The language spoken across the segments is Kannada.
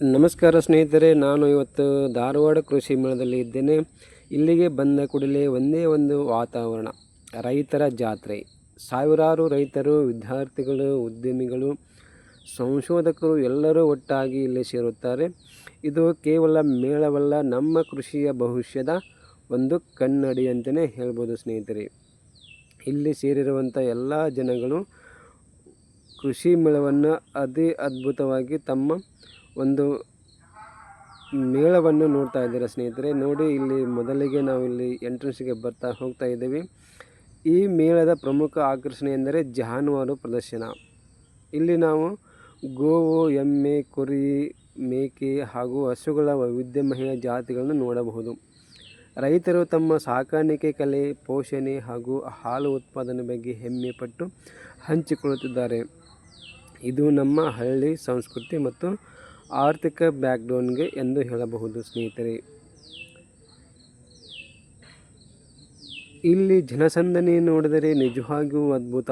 ನಮಸ್ಕಾರ ಸ್ನೇಹಿತರೆ, ನಾನು ಇವತ್ತು ಧಾರವಾಡ ಕೃಷಿ ಮೇಳದಲ್ಲಿ ಇದ್ದೇನೆ. ಇಲ್ಲಿಗೆ ಬಂದ ಕೂಡಲೇ ಒಂದೇ ಒಂದು ವಾತಾವರಣ, ರೈತರ ಜಾತ್ರೆ. ಸಾವಿರಾರು ರೈತರು, ವಿದ್ಯಾರ್ಥಿಗಳು, ಉದ್ಯಮಿಗಳು, ಸಂಶೋಧಕರು ಎಲ್ಲರೂ ಒಟ್ಟಾಗಿ ಇಲ್ಲಿ ಸೇರುತ್ತಾರೆ. ಇದು ಕೇವಲ ಮೇಳವಲ್ಲ, ನಮ್ಮ ಕೃಷಿಯ ಭವಿಷ್ಯದ ಒಂದು ಕನ್ನಡಿ ಅಂತಲೇ ಹೇಳ್ಬೋದು ಸ್ನೇಹಿತರೆ. ಇಲ್ಲಿ ಸೇರಿರುವಂಥ ಎಲ್ಲ ಜನಗಳು ಕೃಷಿ ಮೇಳವನ್ನು ಅತಿ ಅದ್ಭುತವಾಗಿ ತಮ್ಮ ಒಂದು ಮೇಳವನ್ನು ನೋಡ್ತಾ ಇದ್ದೀರಾ ಸ್ನೇಹಿತರೆ. ನೋಡಿ, ಇಲ್ಲಿ ಮೊದಲಿಗೆ ನಾವು ಇಲ್ಲಿ ಎಂಟ್ರೆನ್ಸ್ಗೆ ಬರ್ತಾ ಹೋಗ್ತಾ ಇದ್ದೀವಿ. ಈ ಮೇಳದ ಪ್ರಮುಖ ಆಕರ್ಷಣೆ ಎಂದರೆ ಜಾನುವಾರು ಪ್ರದರ್ಶನ. ಇಲ್ಲಿ ನಾವು ಗೋವು, ಎಮ್ಮೆ, ಕುರಿ, ಮೇಕೆ ಹಾಗೂ ಹಸುಗಳ ವೈವಿಧ್ಯಮಯ ಜಾತಿಗಳನ್ನು ನೋಡಬಹುದು. ರೈತರು ತಮ್ಮ ಸಾಕಾಣಿಕೆ ಕಲೆ, ಪೋಷಣೆ ಹಾಗೂ ಹಾಲು ಉತ್ಪಾದನೆ ಬಗ್ಗೆ ಹೆಮ್ಮೆ ಪಟ್ಟು ಹಂಚಿಕೊಳ್ಳುತ್ತಿದ್ದಾರೆ. ಇದು ನಮ್ಮ ಹಳ್ಳಿ ಸಂಸ್ಕೃತಿ ಮತ್ತು ಆರ್ಥಿಕ ಬ್ಯಾಕ್ಡೌನ್ಗೆ ಎಂದು ಹೇಳಬಹುದು ಸ್ನೇಹಿತರೆ. ಇಲ್ಲಿ ಜನಸಂದಣಿ ನೋಡಿದರೆ ನಿಜವಾಗಿಯೂ ಅದ್ಭುತ.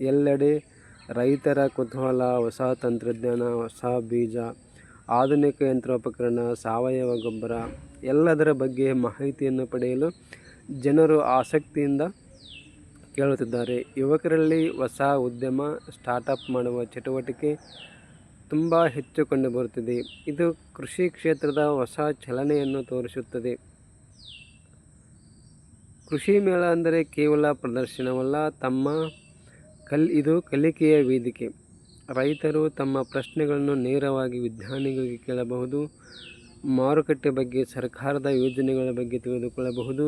ಎಲ್ಲೆಡೆ ರೈತರ ಕುತೂಹಲ, ಹೊಸ ತಂತ್ರಜ್ಞಾನ, ಹೊಸ ಬೀಜ, ಆಧುನಿಕ ಯಂತ್ರೋಪಕರಣ, ಸಾವಯವ ಗೊಬ್ಬರ, ಎಲ್ಲದರ ಬಗ್ಗೆ ಮಾಹಿತಿಯನ್ನು ಪಡೆಯಲು ಜನರು ಆಸಕ್ತಿಯಿಂದ ಕೇಳುತ್ತಿದ್ದಾರೆ. ಯುವಕರಲ್ಲಿ ಹೊಸ ಉದ್ಯಮ ಸ್ಟಾರ್ಟಪ್ ಮಾಡುವ ಚಟುವಟಿಕೆ ತುಂಬ ಹೆಚ್ಚು ಕಂಡುಬರುತ್ತಿದೆ ಇದು ಕೃಷಿ ಕ್ಷೇತ್ರದ ಹೊಸ ಚಲನೆಯನ್ನು ತೋರಿಸುತ್ತದೆ. ಕೃಷಿ ಮೇಳ ಅಂದರೆ ಕೇವಲ ಪ್ರದರ್ಶನವಲ್ಲ, ತಮ್ಮ ಕಲ್, ಇದು ಕಲಿಕೆಯ ವೇದಿಕೆ. ರೈತರು ತಮ್ಮ ಪ್ರಶ್ನೆಗಳನ್ನು ನೇರವಾಗಿ ವಿಜ್ಞಾನಿಗಳಿಗೆ ಕೇಳಬಹುದು, ಮಾರುಕಟ್ಟೆ ಬಗ್ಗೆ, ಸರ್ಕಾರದ ಯೋಜನೆಗಳ ಬಗ್ಗೆ ತಿಳಿದುಕೊಳ್ಳಬಹುದು.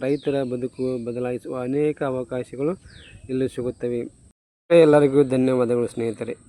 ರೈತರ ಬದುಕು ಬದಲಾಯಿಸುವ ಅನೇಕ ಅವಕಾಶಗಳು ಇಲ್ಲಿ ಸಿಗುತ್ತವೆ. ಎಲ್ಲರಿಗೂ ಧನ್ಯವಾದಗಳು ಸ್ನೇಹಿತರೆ.